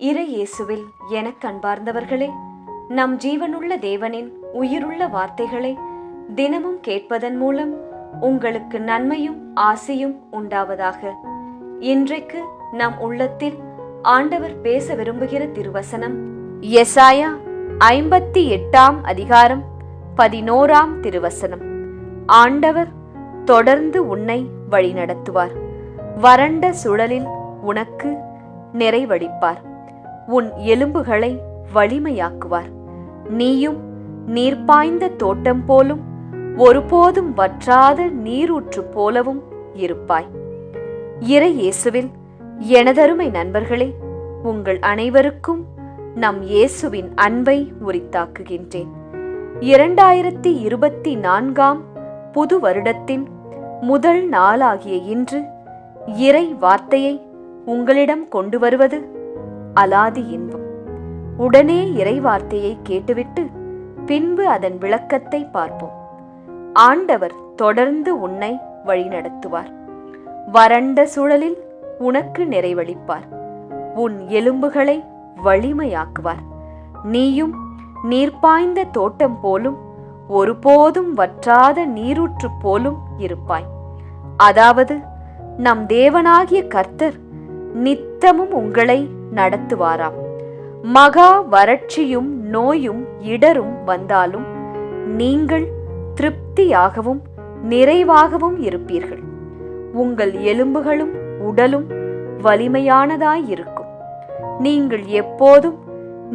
இறை இயேசுவில் எனக் கண்பார்ந்தவர்களே நம் ஜீவனுள்ள தேவனின் உயிருள்ள வார்த்தைகளை தினமும் கேட்பதன் மூலம் உங்களுக்கு நன்மையும் ஆசையும் உண்டாவதாக. இன்றைக்கு நம் உள்ளத்தில் ஆண்டவர் பேச விரும்புகிற திருவசனம் எசாயா ஐம்பத்தி எட்டாம் அதிகாரம் பதினோராம் திருவசனம். ஆண்டவர் தொடர்ந்து உன்னை வழிநடத்துவார் வறண்ட சுழலில் உனக்கு நிறைவடிப்பார் உன் எலும்புகளை வலிமையாக்குவார். நீயும் நீர்ப்பாய்ந்த தோட்டம் போலும் ஒருபோதும் வற்றாத நீரூற்று போலவும் இருப்பாய். இறை இயேசுவில் எனதருமை நண்பர்களே உங்கள் அனைவருக்கும் நம் இயேசுவின் அன்பை உரித்தாக்குகின்றேன். இரண்டாயிரத்தி இருபத்தி நான்காம் புது வருடத்தின் முதல் நாளாகிய இன்று இறை வார்த்தையை உங்களிடம் கொண்டு வருவது அலாதி இன்பம். உடனே இறைவார்த்தையை கேட்டுவிட்டு பின்பு அதன் விளக்கத்தை பார்ப்போம். ஆண்டவர் தொடர்ந்து உன்னை வழிநடத்துவார். வறண்ட சூழலில் உனக்கு நிறைவளிப்பார். உன் எலும்புகளை வலிமையாக்குவார். நீயும் நீர்ப்பாய்ந்த தோட்டம் போலும் ஒருபோதும் வற்றாத நீரூற்று போலும் இருப்பாய். அதாவது நம் தேவனாகிய கர்த்தர் நித்தமும் உங்களை நடத்துவாராம். மகா வறட்சியும் நோயும் இடரும் வந்தாலும் நீங்கள் திருப்தியாகவும் நிறைவாகவும் இருப்பீர்கள். உங்கள் எலும்புகளும் உடலும் வலிமையானதாயிருக்கும். நீங்கள் எப்போதும்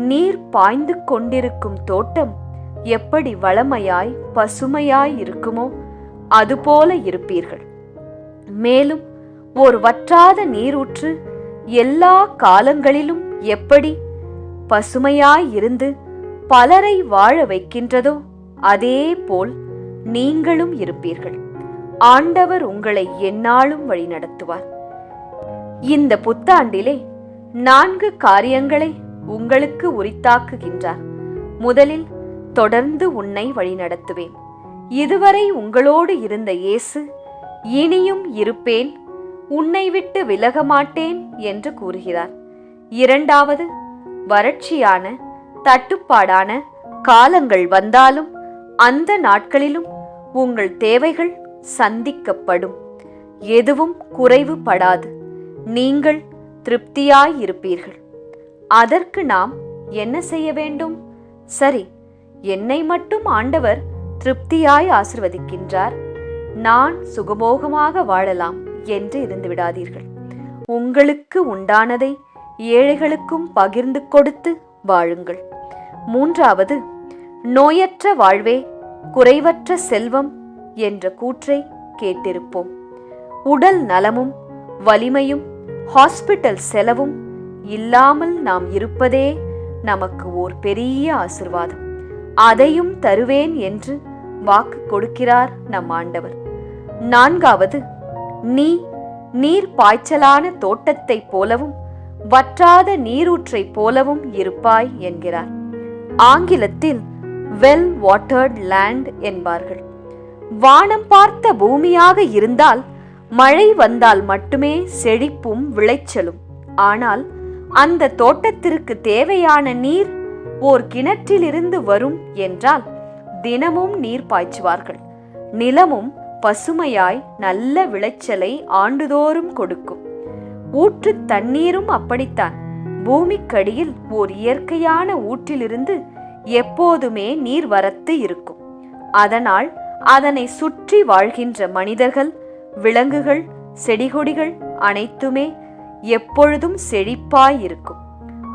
நீர் பாய்ந்து கொண்டிருக்கும் தோட்டம் எப்படி வளமையாய் பசுமையாய் இருக்குமோ அதுபோல இருப்பீர்கள். மேலும் ஒரு வற்றாத நீரூற்று எல்லா காலங்களிலும் எப்படி பசுமையாயிருந்து பலரை வாழ வைக்கின்றதோ அதே போல் நீங்களும் இருப்பீர்கள். ஆண்டவர் உங்களை எந்நாளும் வழிநடத்துவார். இந்த புத்தாண்டிலே நான்கு காரியங்களை உங்களுக்கு உரித்தாக்குகின்றார். முதலில் தொடர்ந்து உன்னை வழிநடத்துவேன். இதுவரை உங்களோடு இருந்த இயேசு இனியும் இருப்பேன் உன்னை விட்டு விலக மாட்டேன் என்று கூறுகிறார். இரண்டாவது வறட்சியான தட்டுப்பாடான காலங்கள் வந்தாலும் அந்த நாட்களிலும் உங்கள் தேவைகள் சந்திக்கப்படும். எதுவும் குறைவுபடாது நீங்கள் திருப்தியாயிருப்பீர்கள். அதற்கு நாம் என்ன செய்ய வேண்டும்? சரி என்னை மட்டும் ஆண்டவர் திருப்தியாய் ஆசிர்வதிக்கின்றார். நான் சுகமோகமாக வாழலாம். என்று இருந்து விடாதீர்கள். உங்களுக்கு உண்டானதை ஏழைகளுக்கும் பகிர்ந்து கொடுத்து வாழுங்கள். மூன்றாவது நோயற்ற வாழ்வே குறைவற்ற செல்வம் என்ற கூற்றை கேட்டிருப்போம். உடல் நலமும் வலிமையும் ஹாஸ்பிட்டல் செலவும் இல்லாமல் நாம் இருப்பதே நமக்கு ஓர் பெரிய ஆசிர்வாதம். அதையும் தருவேன் என்று வாக்கு கொடுக்கிறார் நம் ஆண்டவர். நான்காவது நீ நீர் பாய்ச்சலான தோட்டத்தைப் போலவும் வற்றாத நீரூற்றைப் போலவும் இருப்பாய் என்கிறார். ஆங்கிலத்தில் வெல் வாட்டர்ட் லேண்ட் என்பார்கள். வானம் பார்த்த பூமியாக இருந்தால் மழை வந்தால் மட்டுமே செழிப்பும் விளைச்சலும். ஆனால் அந்த தோட்டத்திற்கு தேவையான நீர் ஓர் கிணற்றிலிருந்து வரும் என்றால் தினமும் நீர் பாய்ச்சுவார்கள். நிலமும் பசுமையாய் நல்ல விளைச்சலை ஆண்டுதோறும் கொடுக்கும். ஊற்று தண்ணீரும் அப்படித்தான். பூமிக்கடியில் ஓர் இயற்கையான ஊற்றிலிருந்து எப்போதுமே நீர் வரத்து இருக்கும். அதனால் அதனை சுற்றி வாழ்கின்ற மனிதர்கள் விலங்குகள் செடிகொடிகள் அனைத்துமே எப்பொழுதும் செழிப்பாய் இருக்கும்.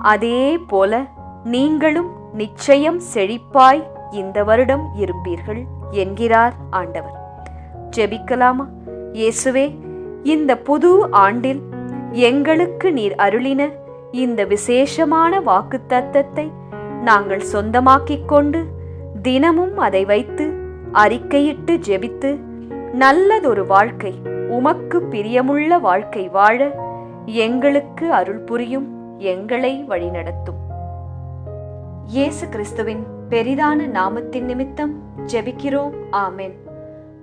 அதே போல நீங்களும் நிச்சயம் செழிப்பாய் இந்த வருடம் இருப்பீர்கள் என்கிறார் ஆண்டவர். ஜெபிக்கலாமா? இயேசுவே இந்த புது ஆண்டில் எங்களுக்கு நீர் அருளின இந்த விசேஷமான வாக்குத்தத்தத்தை நாங்கள் சொந்தமாக்கிக் கொண்டு தினமும் அதை வைத்து அறிக்கையிட்டு ஜெபித்து நல்லதொரு வாழ்க்கை உமக்கு பிரியமுள்ள வாழ்க்கை வாழ எங்களுக்கு அருள் புரியும் எங்களை வழிநடத்தும். இயேசு கிறிஸ்துவின் பெரிதான நாமத்தின் நிமித்தம் ஜெபிக்கிறோம். ஆமென்.